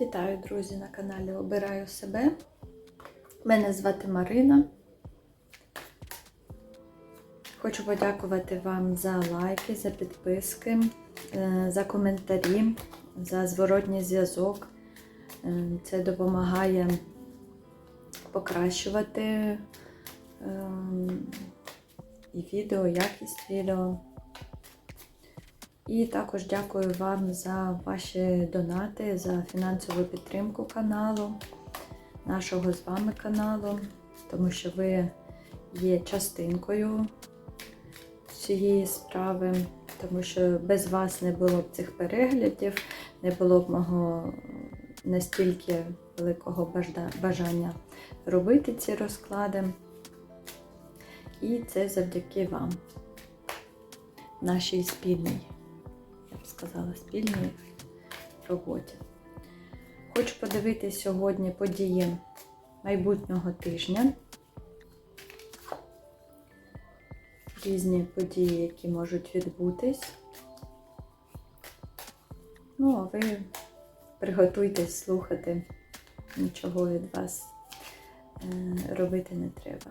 Вітаю, друзі, на каналі Обираю себе. Мене звати Марина. Хочу подякувати вам за лайки, за підписки, е, за коментарі, за зворотній зв'язок. Е, Це допомагає покращувати ем, і відео, якість відео. І також дякую вам за ваші донати, за фінансову підтримку каналу, нашого з вами каналу, тому що ви є частинкою цієї справи, тому що без вас не було б цих переглядів, не було б мого настільки великого бажання робити ці розклади. І це завдяки вам, нашій спільній б сказала, спільній роботі. Хочу подивитися сьогодні події майбутнього тижня. Різні події, які можуть відбутись. Ну, а ви приготуйтесь слухати, нічого від вас е, робити не треба.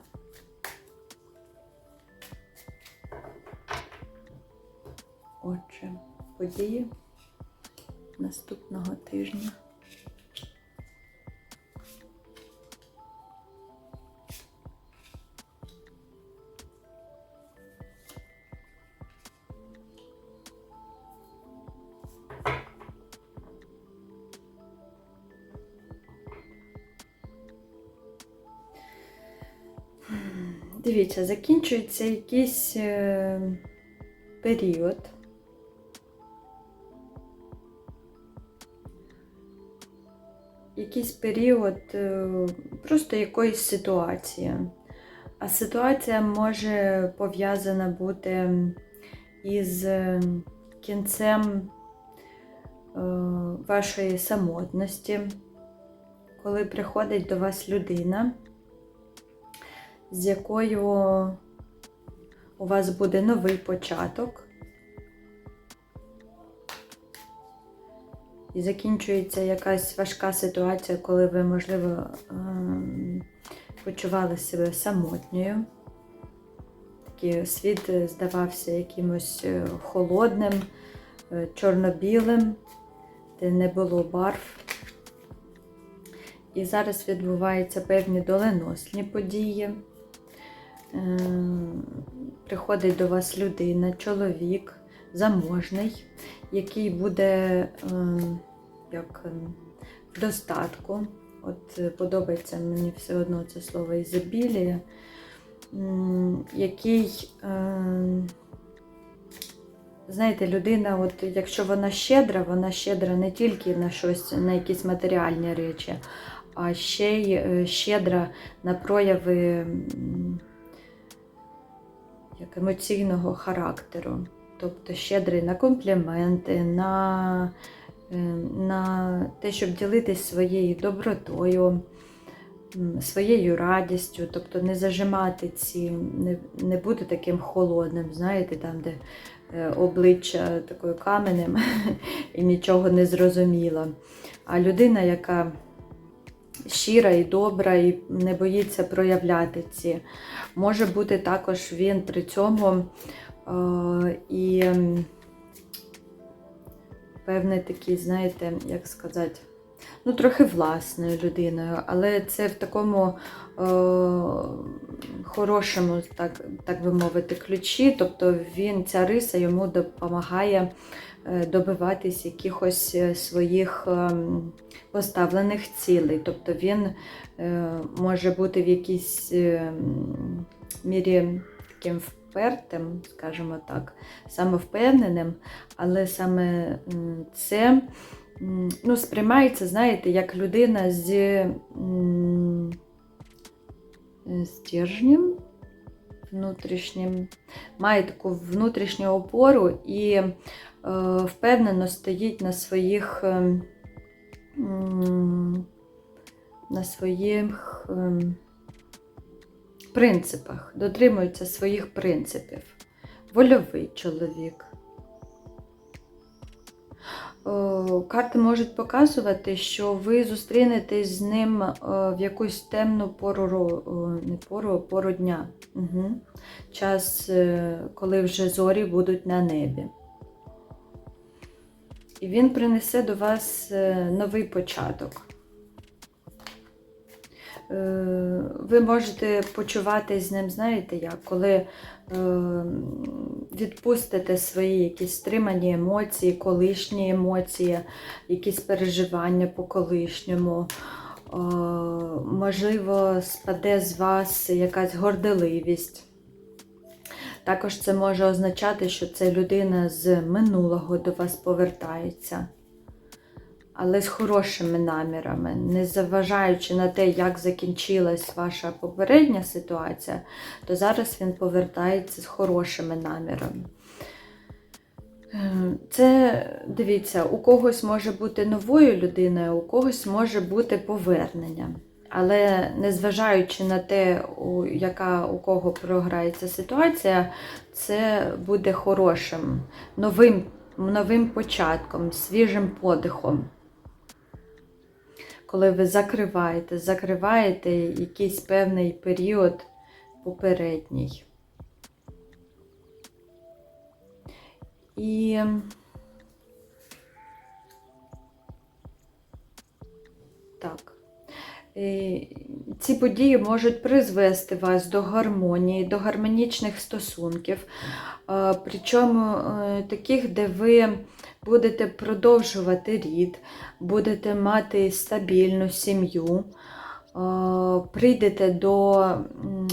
Отже, події наступного тижня. Дивіться, закінчується якийсь е, період. Якийсь період е, просто якоїсь ситуації. А ситуація може пов'язана бути із е, кінцем е, вашої самотності, коли приходить до вас людина, з якою у вас буде новий початок. І закінчується якась важка ситуація, коли ви, можливо, ем, почували себе самотньою. Світ здавався якимось е, холодним, е, чорно-білим, де не було барв. І зараз відбуваються певні доленосні події. Ем, Приходить до вас людина, чоловік, заможний, який буде е, як е, в достатку. От е, подобається мені все одно це слово ізобілія, який, е, знаєте, людина, от якщо вона щедра, вона щедра не тільки на щось, на якісь матеріальні речі, а ще й е, щедра на прояви як емоційного характеру. Тобто щедрий на компліменти, на, е, на те, щоб ділитись своєю добротою, своєю радістю, тобто не зажимати ці, не, не бути таким холодним, знаєте, там, де е, обличчя такою каменем і нічого не зрозуміло. А людина, яка щира і добра, і не боїться проявляти ці. Може бути також він при цьому і м, певний такий, знаєте, як сказати, ну, трохи власною людиною, але це в такому е, хорошому, так, так би мовити, ключі. Тобто він, ця риса йому допомагає е, добиватись якихось е, своїх поставлених цілей. Тобто він е, може бути в якійсь е, мірі таким впертим, скажімо так, самовпевненим, але саме це ну, сприймається, знаєте, як людина з стержнем внутрішнім, має таку внутрішню опору і е, впевнено стоїть на своїх. ем, на своїх ем, принципах, дотримується своїх принципів. Вольовий чоловік. о, карти можуть показувати, що ви зустрінетесь з ним е, в якусь темну пору, не пору, пору дня. Угу. Час, е, коли вже зорі будуть на небі. І він принесе до вас е, новий початок. Е, Ви можете почуватись з ним, знаєте як, коли е, відпустите свої якісь стримані емоції, колишні емоції, якісь переживання по колишньому. Е, Можливо, спаде з вас якась горделивість. Також це може означати, що це людина з минулого до вас повертається, але з хорошими намірами, не заважаючи на те, як закінчилась ваша попередня ситуація, то зараз він повертається з хорошими намірами. Е, Це, дивіться, у когось може бути новою людиною, у когось може бути повернення. Але незважаючи на те, у- яка у кого програється ситуація, це буде хорошим, новим, новим початком, свіжим подихом. Коли ви закриваєте, закриваєте якийсь певний період попередній. І так. Е, Ці події можуть призвести вас до гармонії, до гармонічних стосунків, е, причому е, таких, де ви будете продовжувати рід, будете мати стабільну сім'ю, е, прийдете до,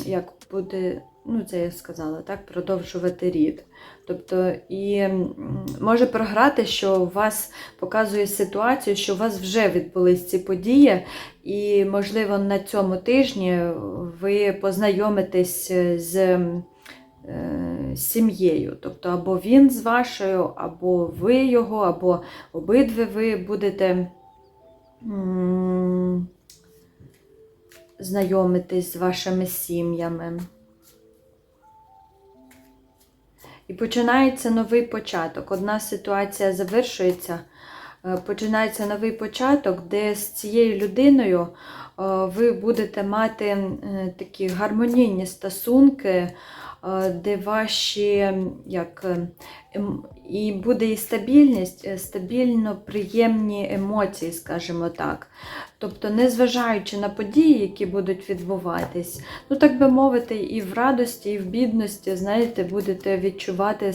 як буде, ну це я сказала, так, продовжувати рід. Тобто, і може програти, що у вас показує ситуацію, що у вас вже відбулись ці події, і, можливо, на цьому тижні ви познайомитесь е, з сім'єю. Тобто, або він з вашою, або ви його, або обидві ви будете знайомитись з вашими сім'ями. І починається новий початок. Одна ситуація завершується, е, починається новий початок, де з цією людиною е, ви будете мати е, такі гармонійні стосунки, де ваші як, е, ем, і буде і стабільність, е, стабільно приємні емоції, скажімо так. Тобто, незважаючи на події, які будуть відбуватись, ну так би мовити, і в радості, і в бідності, знаєте, будете відчувати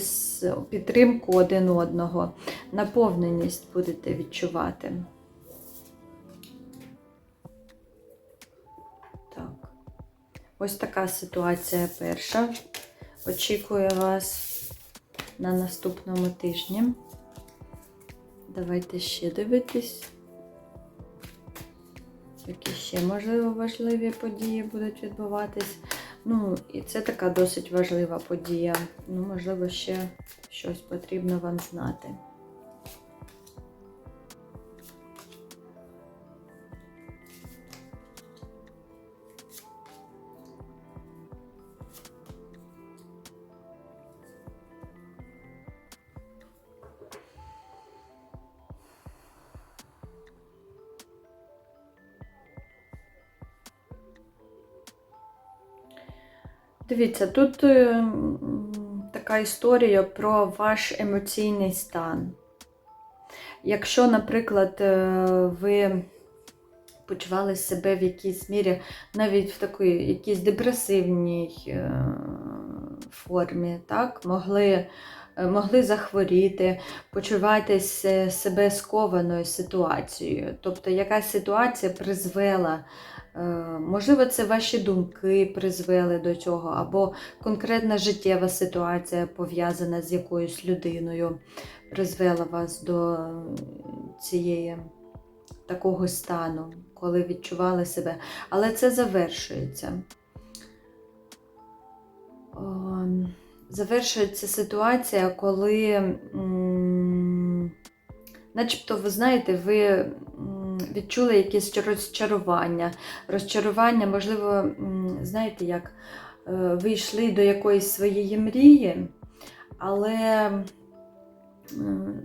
підтримку один одного, наповненість будете відчувати. Ось така ситуація перша. Очікую вас на наступному тижні. Давайте ще дивитись. Які ще, можливо, важливі події будуть відбуватись. Ну, і це така досить важлива подія. Ну, можливо, ще щось потрібно вам знати. Дивіться, тут е, така історія про ваш емоційний стан. Якщо, наприклад, е, ви почували себе в якійсь мірі, навіть в такій якійсь депресивній е, формі, так, могли, могли захворіти, почуватись е, себе скованою ситуацією. Тобто якась ситуація призвела. Е, Можливо, це ваші думки призвели до цього, або конкретна життєва ситуація пов'язана з якоюсь людиною, призвела вас до цієї такого стану, коли відчували себе. Але це завершується. О, Завершується ситуація, коли, начебто, ви знаєте, ви відчули якесь розчарування. Розчарування, можливо, знаєте, як е, ви йшли до якоїсь своєї мрії, але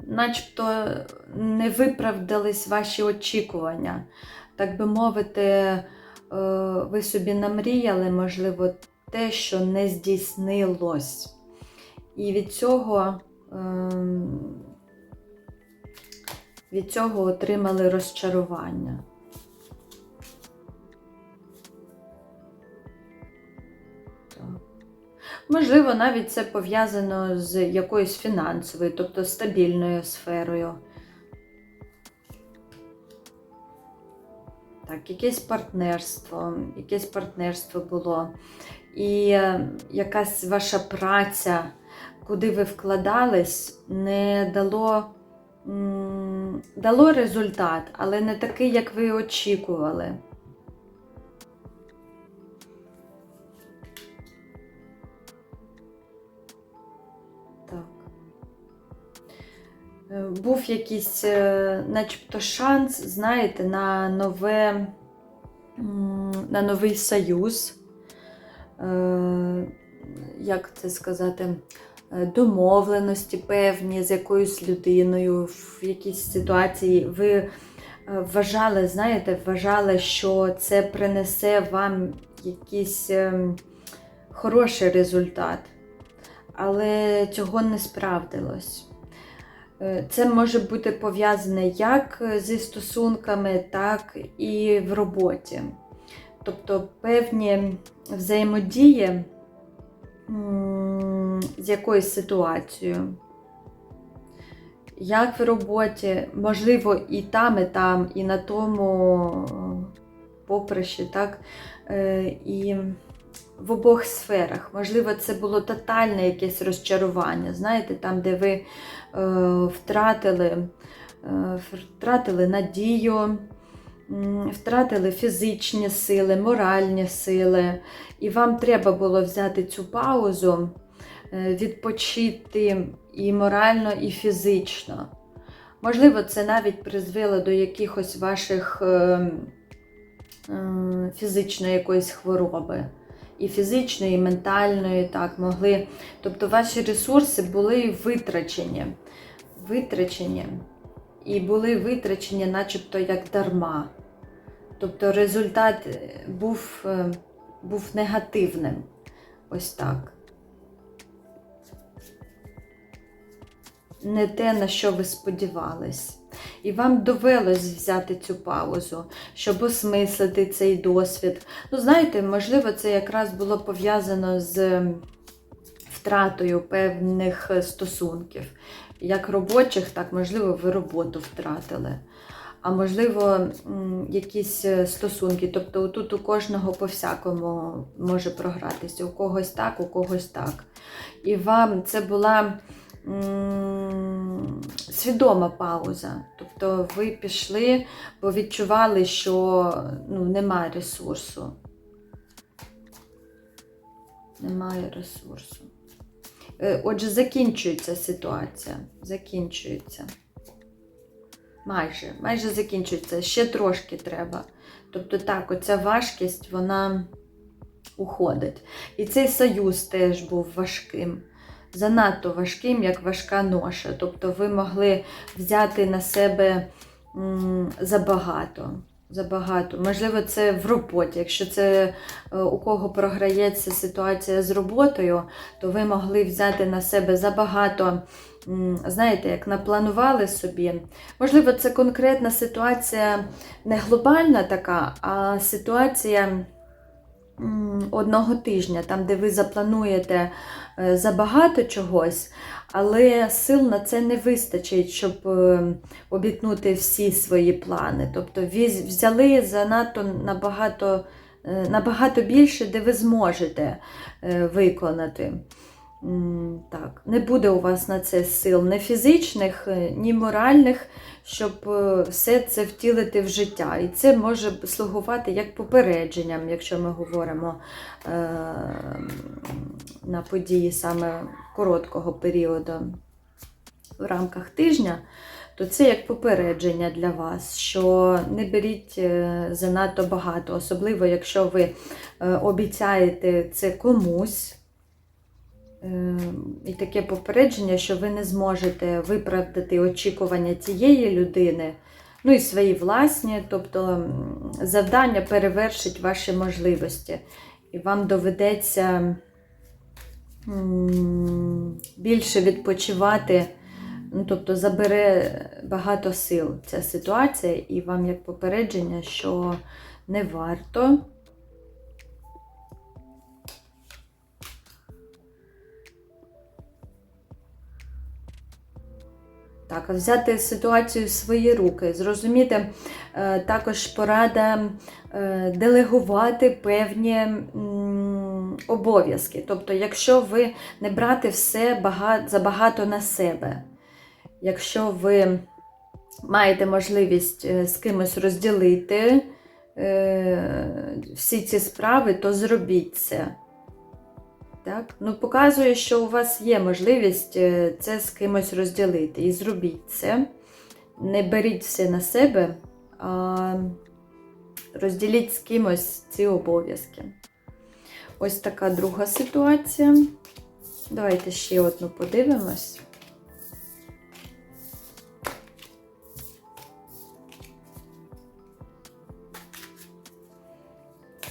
начебто не виправдались ваші очікування. Так би мовити, е, ви собі намріяли, можливо, те, що не здійснилось. І від цього, ем, від цього отримали розчарування. Можливо, навіть це пов'язано з якоюсь фінансовою, тобто стабільною сферою. Так, якесь партнерство, якесь партнерство було. І е, якась ваша праця, куди ви вкладались, не дало, дало результат, але не такий, як ви очікували. Е, Був якийсь, е, начебто, шанс, знаєте, на нове, на новий союз. Е, Як це сказати? Е, Домовленості певні з якоюсь людиною в якійсь ситуації. Ви е, вважали, знаєте, вважали, що це принесе вам якийсь ем, хороший результат, але цього не справдилось. Е, Це може бути пов'язане як зі стосунками, так і в роботі. Тобто певні взаємодії з якоюсь ситуацією. Як в роботі, можливо, і там, і там, і на тому е, поприщі, так? Е, І в обох сферах. Можливо, це було тотальне якесь розчарування, знаєте, там, де ви е, втратили, втратили надію, втратили фізичні сили, моральні сили, і вам треба було взяти цю паузу, відпочити і морально, і фізично. Можливо, це навіть призвело до якихось ваших е, е, фізичної якоїсь хвороби. І фізичної, і ментальної, так, могли. Тобто ваші ресурси були витрачені. Витрачені. І були витрачені, начебто, як дарма. Тобто результат е, був, е, був негативним. Ось так. Не те, на що ви сподівались. І вам довелось взяти цю паузу, щоб осмислити цей досвід. Ну, знаєте, можливо, це якраз було пов'язано з втратою певних стосунків. Як робочих, так, можливо, ви роботу втратили. А можливо, якісь е, стосунки. Тобто тут у кожного по-всякому може програтися. У когось так, у когось так. І вам це була свідома пауза. Тобто ви пішли, бо відчували, що ну, немає ресурсу. Немає ресурсу. Е, Отже, закінчується ситуація. Закінчується. Майже, майже закінчується. Ще трошки треба. Тобто, так, оця важкість, вона уходить. І цей союз теж був важким. Занадто важким, як важка ноша. Тобто ви могли взяти на себе забагато. Забагато. Можливо, це в роботі. Якщо це е, у кого програється ситуація з роботою, то ви могли взяти на себе забагато, знаєте, як напланували собі. Можливо, це конкретна ситуація не глобальна така, а ситуація одного тижня, там, де ви заплануєте е, забагато чогось, але сил на це не вистачить, щоб е, обітнути всі свої плани. Тобто взяли занадто набагато, е, набагато більше, де ви зможете виконати. Так, не буде у вас на це сил ні фізичних, е, ні моральних, щоб е, все це втілити в життя. І це може слугувати як попередженням, якщо ми говоримо е, на події саме короткого періоду в рамках тижня, то це як попередження для вас, що не беріть е, занадто багато, особливо якщо ви обіцяєте це комусь. Е, і таке попередження, що ви не зможете виправдати очікування цієї людини, ну і свої власні, тобто завдання перевершить ваші можливості. І вам доведеться більше відпочивати, ну, тобто забере багато сил ця ситуація, і вам як попередження, що не варто. Так, взяти ситуацію в свої руки, зрозуміти е, також порада е, делегувати певні обов'язки. Тобто, якщо ви не брати все забагато на себе, якщо ви маєте можливість е, з кимось розділити всі ці справи, то зробіть це. Так? Ну, показує, що у вас є можливість е, це з кимось розділити. І зробіть це. Не беріть все на себе, а розділіть з кимось ці обов'язки. Ось така друга ситуація. Давайте ще одну подивимось.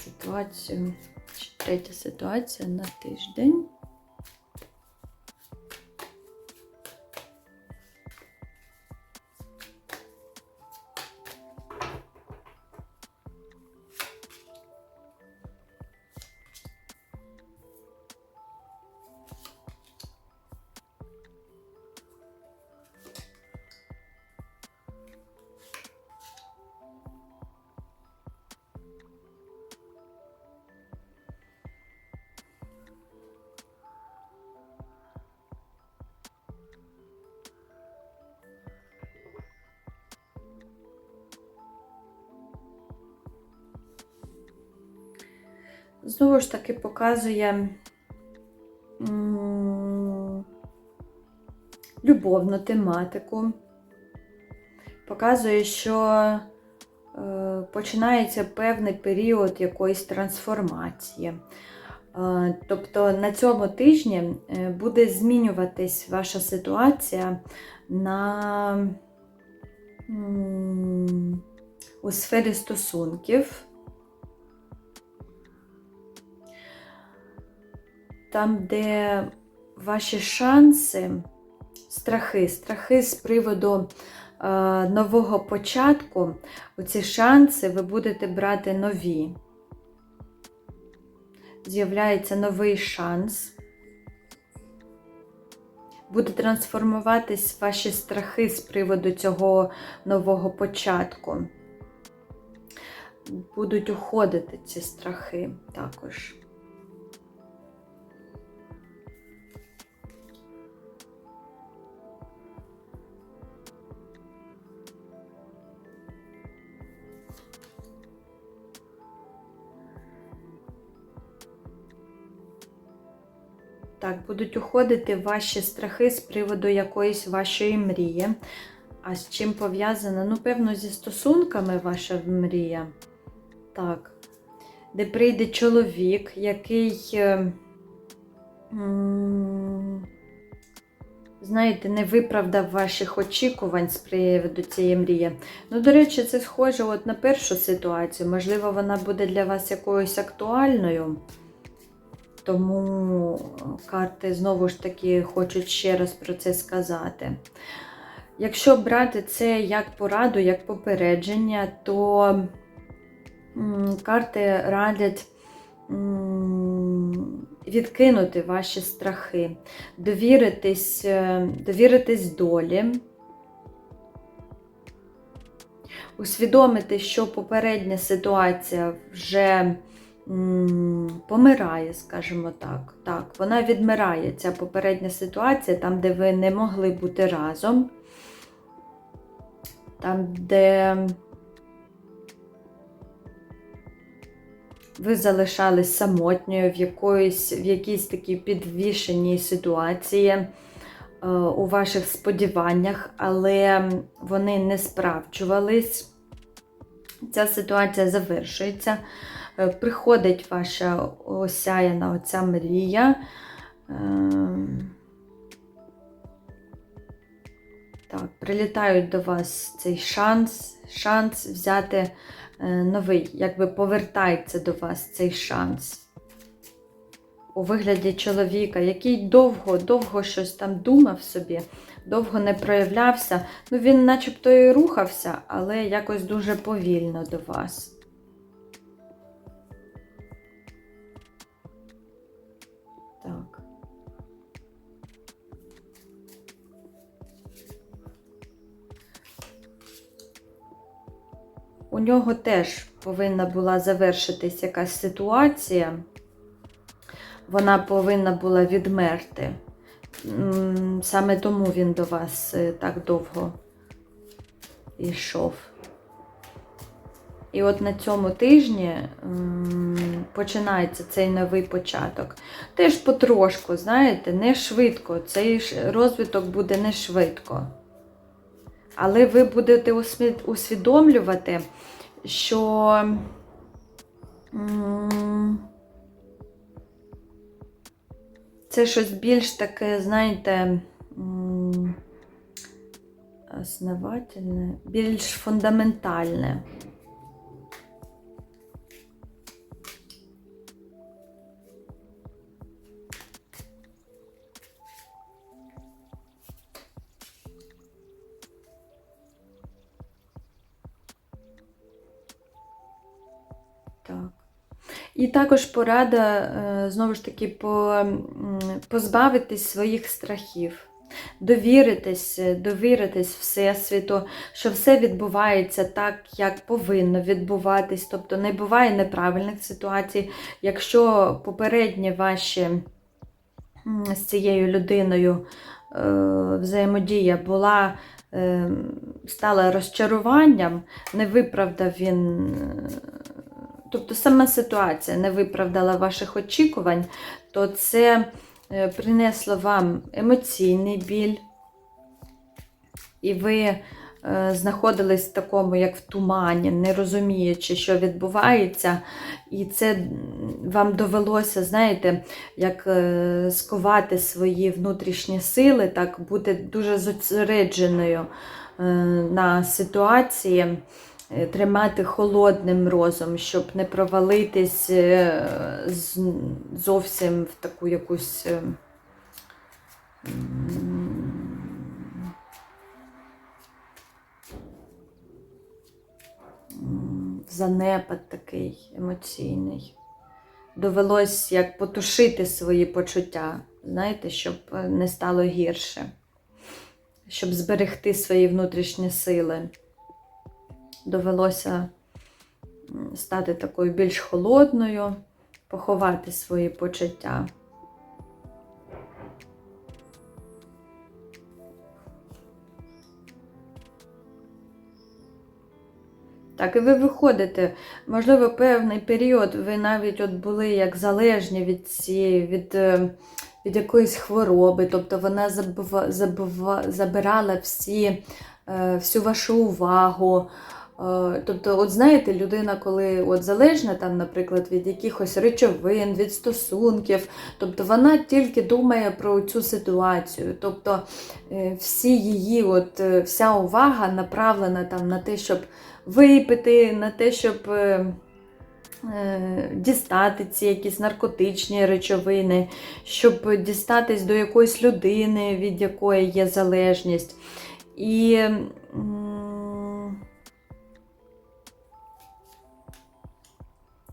Ситуацію. Третя ситуація на тиждень. Знову ж таки показує любовну тематику. Показує, що е, починається певний період якоїсь трансформації. Е, Тобто на цьому тижні е, буде змінюватись ваша ситуація на, у сфері стосунків. Там, де ваші шанси, страхи, страхи з приводу е, нового початку, оці шанси ви будете брати нові. З'являється новий шанс. Буде трансформуватись ваші страхи з приводу цього нового початку. Будуть уходити ці страхи також. Так, будуть уходити ваші страхи з приводу якоїсь вашої мрії. А з чим пов'язана? Ну, певно, зі стосунками ваша мрія. Так. Де прийде чоловік, який, е, знаєте, не виправдав ваших очікувань з приводу цієї мрії. Ну, до речі, це схоже от на першу ситуацію. Можливо, вона буде для вас якоюсь актуальною. Тому карти знову ж таки хочуть ще раз про це сказати. Якщо брати це як пораду, як попередження, то карти радять відкинути ваші страхи, довіритись, е, довіритись долі, усвідомити, що попередня ситуація вже помирає, скажімо так. Так, вона відмирає, ця попередня ситуація, там, де ви не могли бути разом, там, де ви залишались самотньою в якоїсь, в якійсь такій підвішеній ситуації е, у ваших сподіваннях, але вони не справджувались. Ця ситуація завершується. Е, Приходить ваша осяяна оця мрія, Ем, Так, прилітають до вас цей шанс, шанс взяти е, новий, якби повертається до вас цей шанс. У вигляді чоловіка, який довго, довго щось там думав собі, довго не проявлявся. Ну, він начебто і рухався, але якось дуже повільно до вас. У нього теж повинна була завершитись якась ситуація. Вона повинна була відмерти. Саме тому він до вас е, так довго йшов. І от на цьому тижні починається цей новий початок. Теж потрошку, знаєте, не швидко. Цей розвиток буде не швидко. Але ви будете усвідомлювати, що це щось більш таке, знаєте, основательне, більш фундаментальне. Також порада, е, знову ж таки, по, позбавитись своїх страхів, довіритись, е, довіритись Всесвіту, що все відбувається так, як повинно відбуватись. Тобто не буває неправильних ситуацій. Якщо попередні ваші з цією людиною е, взаємодія була. е, Стала розчаруванням, не виправдав він тобто сама ситуація не виправдала ваших очікувань, то це е, принесло вам емоційний біль, і ви е, знаходились в такому, як в тумані, не розуміючи, що відбувається, і це вам довелося, знаєте, як е, сковати свої внутрішні сили, так бути дуже зосередженою на ситуації тримати холодним розум, щоб не провалитись е, зовсім в таку якусь. е, занепад такий емоційний. Довелось як потушити свої почуття, знаєте, щоб е, не стало гірше, щоб зберегти свої внутрішні сили довелося стати такою більш холодною, поховати свої почуття. Так, і ви виходите, можливо, певний період ви навіть от були як залежні від цієї, від, е, від якоїсь хвороби, тобто вона забува, забува, забирала всі, е, всю вашу увагу. Е, Тобто, от знаєте, людина, коли от залежна, там, наприклад, від якихось речовин, від стосунків, тобто вона тільки думає про цю ситуацію. Тобто е, всі її, от, е, вся увага направлена там, на те, щоб випити, на те, щоб дістати ці якісь наркотичні речовини, щоб дістатись до якоїсь людини, від якої є залежність. І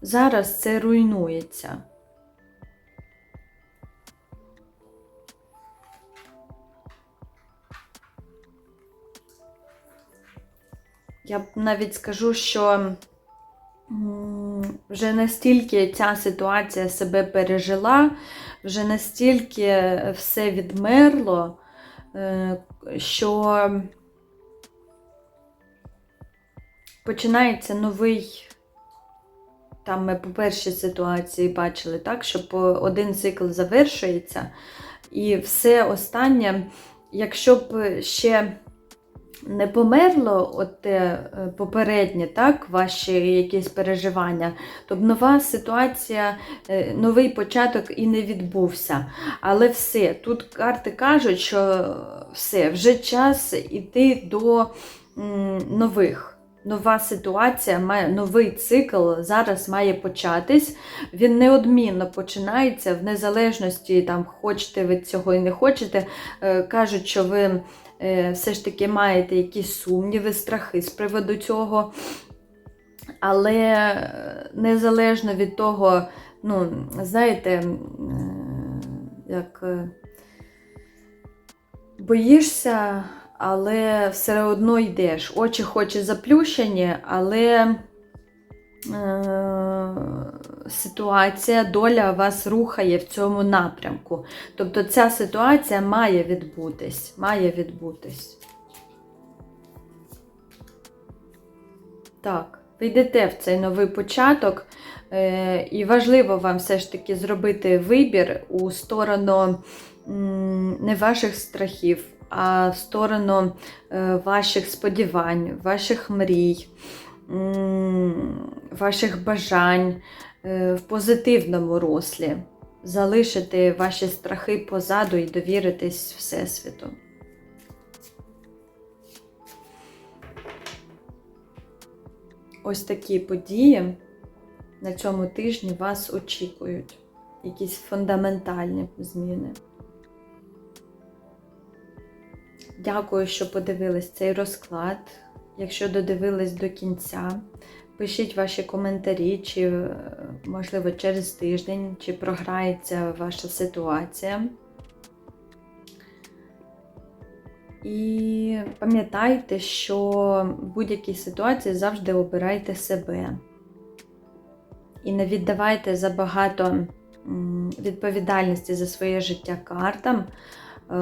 зараз це руйнується. Я навіть скажу, що вже настільки ця ситуація себе пережила, вже настільки все відмерло, е, що починається новий. Там ми по першій ситуації бачили, так, що один цикл завершується, і все останнє, якщо б ще не померло от те е, попереднє, так, ваші якісь переживання, тобто нова ситуація, е, новий початок і не відбувся. Але все, тут карти кажуть, що все, вже час іти до нових. Нова ситуація, має новий цикл зараз має початись. Він неодмінно починається в незалежності, там хочете ви цього і не хочете. Е, Кажуть, що ви е, все ж таки маєте якісь сумніви, страхи з приводу цього. Але е, незалежно від того, ну, знаєте, як боїшся, але все одно йдеш. Очі хоч і заплющені, але е, ситуація, доля вас рухає в цьому напрямку. Тобто ця ситуація має відбутись, має відбутись. Так, ви йдете в цей новий початок, е, і важливо вам все ж таки зробити вибір у сторону не ваших страхів, а в сторону е, ваших сподівань, ваших мрій, ваших бажань е, в позитивному руслі. Залишити ваші страхи позаду і довіритись Всесвіту. Ось такі події на цьому тижні вас очікують. Якісь фундаментальні зміни. Дякую, що подивились цей розклад. Якщо додивились до кінця, пишіть ваші коментарі, чи, е, можливо, через тиждень, чи програється ваша ситуація. І пам'ятайте, що в будь-якій ситуації завжди обирайте себе. І не віддавайте забагато відповідальності за своє життя картам. Е,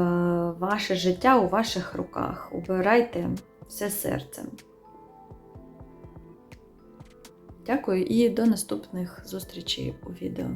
Ваше життя у ваших руках. Обирайте все серцем. Дякую і до наступних зустрічей у відео.